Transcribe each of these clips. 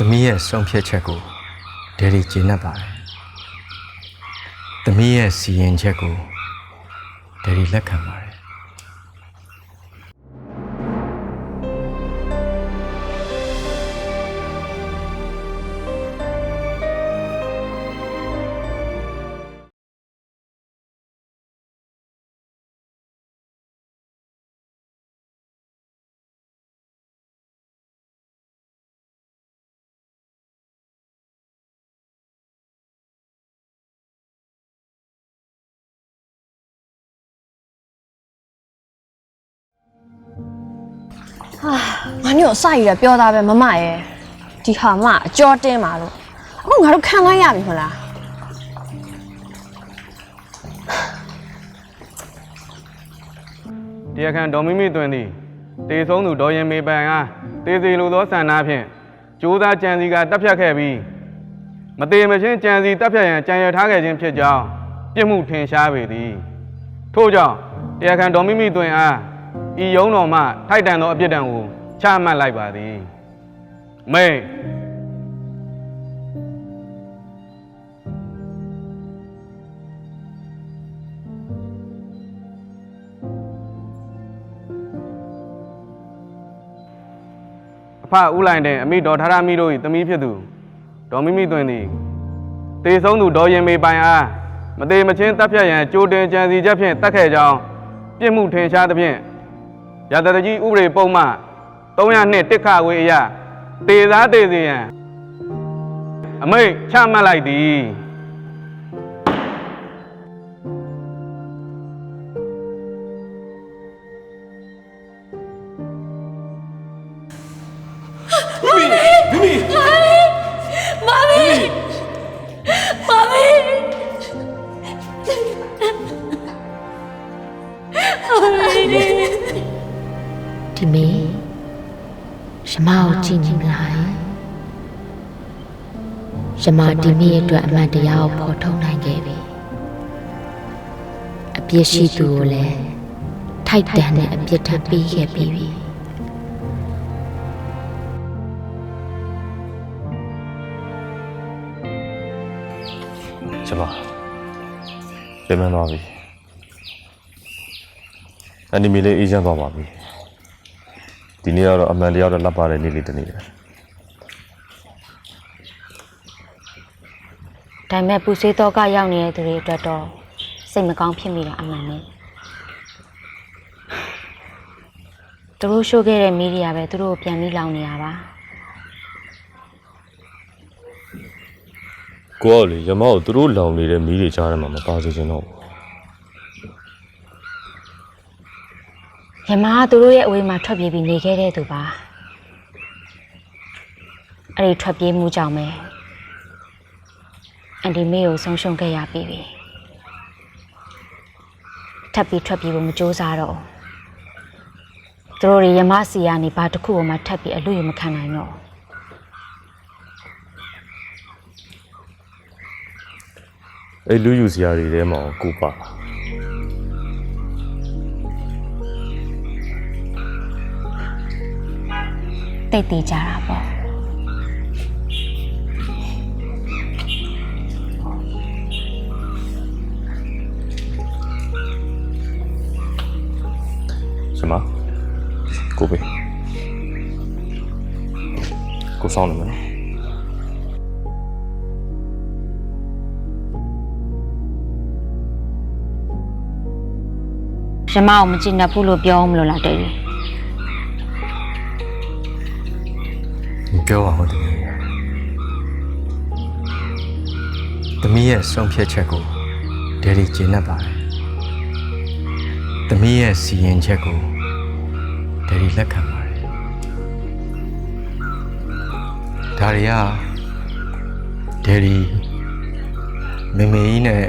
သမီးရဲ့ဆုံးဖြတ်ချက်ကိုဒယ်ဒီကျေနပ်ပါတယ်သမီးရဲ့စီရင်ချက်ကိုဒယ်ဒီလက်ခံပါတယ် ဟာငါမျိုးအစရည်ပြောသားပဲမမရဲ့ဒီဟာမအကျော်တင်းပါလို့အခုငါတို့ခံလိုက်ရပြီမလားတရားခံဒေါ်မိမိတွင်သည်တေဆုံးသူဒေါ်ရင်မေပန်အားတေစီလိုသောဆန္ဒဖြင့်ကြိုးစားကြံစီကတပ်ဖြတ်ခဲ့ပြီးမတေမချင်းကြံစီတပ်ဖြတ်ရန်ကြံရထားခဲ့ခြင်းဖြစ်ကြောင်းပြစ်မှုထင်ရှားပေသည်ထို့ကြောင့်တရားခံဒေါ်မိမိတွင်အား ဤယုံတော်မှထိုက်တန်သောအပြစ်ဒဏ်ကိုချမှတ်လိုက်ပါသည်မိတ်အဖဦးလိုင်တဲ့အမိတော်ထာရမိတို့၏သမီးဖြစ်သူဒေါ်မိမိတွင်သည်တေဆုံးသူဒေါ်ရင်မေပိုင်အားမသေးမချင်းတပ်ဖြတ်ရန်ကြိုတင်ကြံစီချက်ဖြင့်တတ်ခဲ့ကြောင်းပြစ်မှုထင်ရှားသဖြင့် ရာဇတကြီးဥပဒေပုံမှ302တစ်ခဝေအရတေသားတေစီရန်အမိတ်ချမှတ်လိုက်သည် မကိုကြည့်နေမလားရမဒီမေအတွက်အမှန်တရားကိုဖော်ထုတ်နိုင်ခဲ့ပြီအပြစ်ရှိသူကိုလည်းထိုက်တန်တဲ့အပြစ်ထပ်ပေးခဲ့ပြီးပြီကျမပြန်မသွားပြီအန်နီမီလေးအေးချမ်းသွားပါပြီ ဒီနေ့ကတော့အမှန်တရားတော့လက်ပါတဲ့နေ့လေးတစ်နေ့ပဲဒါပေမဲ့ပူစေးတော့ကရောက်နေတဲ့သူတွေအတွက်တော့စိတ်မကောင်းဖြစ်မိတာအမှန်ပဲသူတို့ရှိုးခဲ့တဲ့မီဒီယာပဲသူတို့ကိုပြန်ပြီးလောင်နေတာပါကိုကလေရမောက်သူတို့လောင်နေတဲ့မီးတွေကြားထဲမှာမပါစေချင်တော့ဘူး ယမကသူတို့ရဲ့အဝေးမှာထွက်ပြေးပြီးနေခဲ့တဲ့သူပါအဲ့ဒီထွက်ပြေးမှုကြောင့်ပဲအန်ဒီမေကိုဆုံးရှုံးခဲ့ရပြီပြီထပ်ပြီးထွက်ပြေးဖို့မကြိုးစားတော့ဘူးသူတို့တွေယမစီကနေဘာတစ်ခုမှထပ်ပြီးအလို့ရမခံနိုင်တော့ဘူးအဲ့လူယူစရာတွေထဲမှာကိုပါ တိတ်တည်ကြတာပေါ့ကျမကိုပဲကိုဆောင်နေမယ်နော်ယမကိုမကြည့်နဲ့ဘူးလို့ပြောမလို့လားတဲ့ကြီး ပြောပါဘူးသမီးရဲ့သမီးရဲ့ဆုံးဖြတ်ချက်ကိုဒယ်ဒီကျေနပ်ပါတယ်သမီးရဲ့စီရင်ချက်ကိုဒယ်ဒီလက်ခံပါတယ်ဒါတွေကဒယ်ဒီမေမေကြီးနဲ့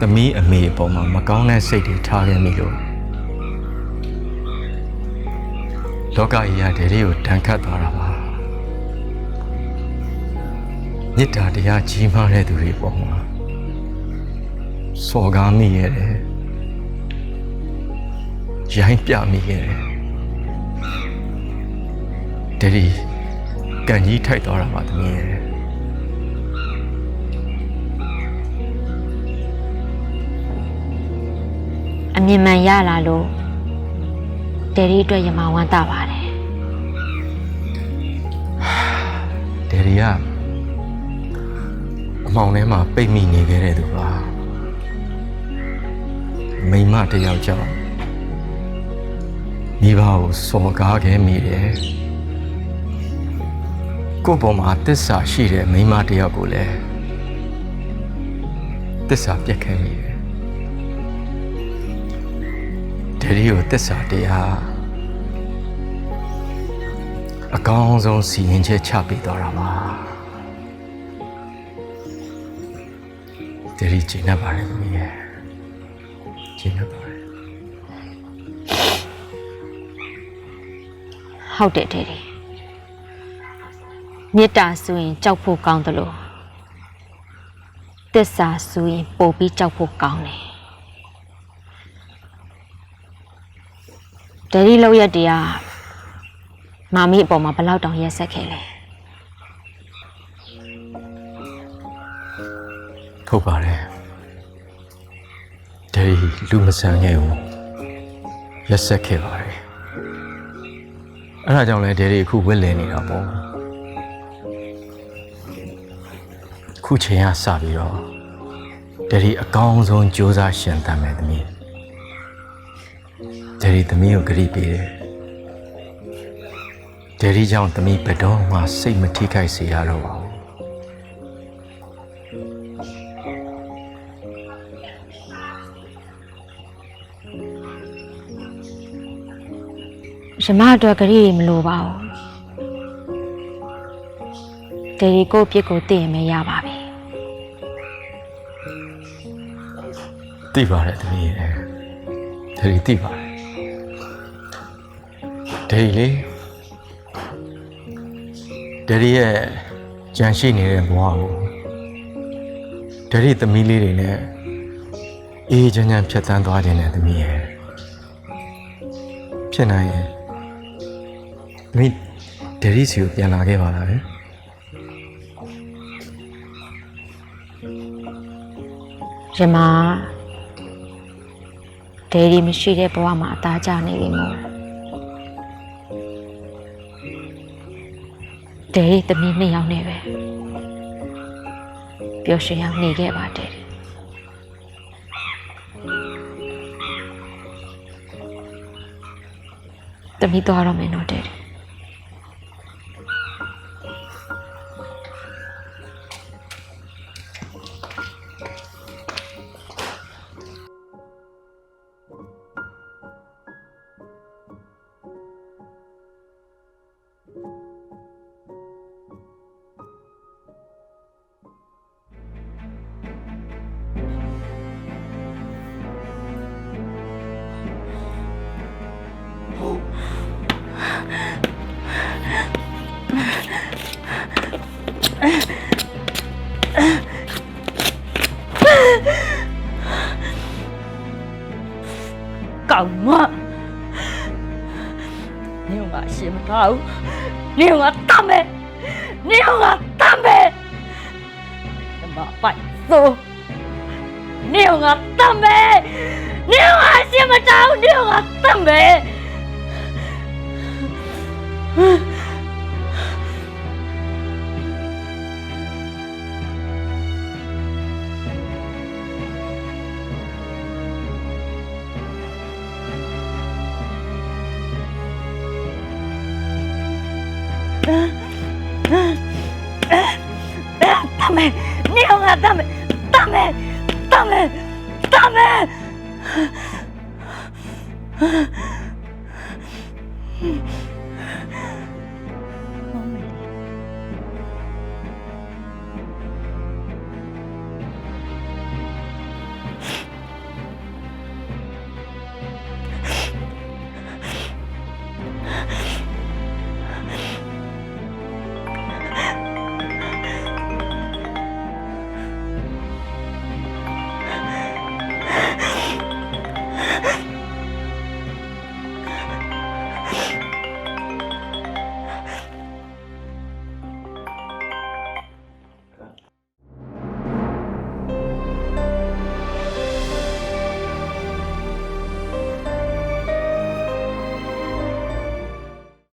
သမီးအမေအပေါ်မှာမကောင်းတဲ့စိတ်တွေထားခဲ့မိလို့ လောကကြီးရတဲ့တွေကိုတန်ခတ်သွားတာပါမေတ္တာတရားကြီးမားတဲ့သူတွေပေါ်မှာစော်ကားမိရတယ်ရိုင်းပြမိရတယ်တတိကန်ကြီးထိုက်သွားတာပါသမီးရဲ့အမြင်မှန်ရလာလို့ တယ်ဒီအတွက်ယမဝမ်းသာပါတယ်ဒယ်ရီကအမောင်ထဲမှာပိတ်မိနေခဲ့တဲ့သူပါမိန်းမတစ်ယောက်ကြောင့်မိဘကိုစော်ကားခဲ့မိတယ်ကိုယ့်ပေါ်မှာတစ္ဆာရှိတဲ့မိန်းမတစ်ယောက်ကိုလည်းတစ္ဆာပြတ်ခဲ့မိ တယ်ဒယ်ရီကိုတစ္ဆာတရားအကောင်းဆုံးစီရင်ချက်ချပေးသွားတာပါဒယ်ရီကျင်းနေပါတယ်သမီးရဲ့ကျင်းနေပါတယ်ဟုတ်တယ်တယ်ဒီမေတ္တာဆိုရင်ကြောက်ဖို့ကောင်းတယ်လို့သစ္စာဆိုရင်ပို့ပြီးကြောက်ဖို့ကောင်းတယ် တယ်ဒီလောက်ရက်တရားမာမီအပေါ်မှာဘယ်လောက်တောင်ရက်ဆက်ခဲ့လဲထုတ်ပါတယ်ဒယ်ရီလူမဆန်ခဲ့ဘူးရက်ဆက်ခဲ့ပါတယ်အဲ့ဒါကြောင့်လဲဒယ်ရီအခုဝက်လည်နေတာပေါ့ခုချိန်ကစပြီးတော့ဒယ်ရီအကောင်းဆုံးစူးစမ်းရှင်သန်မယ်သမီး ဒယ်ရီသမီးကိုဂရုပေးတယ်ဒယ်ရီကြောင့်သမီးဘယ်တော့မှစိတ်မထိခိုက်စေရတော့ပါဘူးရမအတွက်ဂရီတွေမလိုပါဘူးတယ်ဒီကိုယ့်ပြစ်ကိုသိရင်မရပါပြီသိပါတယ်သမီးရဲ့ဒယ်ရီသိပါတယ် ဒယ်ရီလေဒယ်ရီရဲ့ကြံရှိနေတဲ့ဘဝကိုဒယ်ရီသမီးလေးတွေနဲ့အေးချမ်းချမ်းဖြတ်သန်းသွားခြင်းနဲ့သမီးရဲ့ဖြစ်နိုင်ရဲ့သမီးဒယ်ရီစီကိုပြန်လာခဲ့ပါလားဗျရမဒယ်ဒီမရှိတဲ့ဘဝမှာအသားကျနေပြီမို့ ဒယ်ဒီတမီးနှစ်ယောက်နဲ့ပဲပျော်ရွှင်အောင်နေခဲ့ပါတယ်တမီးသွားတော့မယ်နော်တဲ့ ကောင်မနေငါရှင်းမထားဘူးနေငါတမ်းမယ်နေငါတမ်းမယ်ဓမ္မပိုက်သို့နေငါတမ်းမယ်နေငါရှင်းမထားဘူးနေငါတမ်းမယ် မယ်နေအောင်ငါတတ်မယ်တတ်မယ်တတ်မယ်တတ်မယ် Hmm.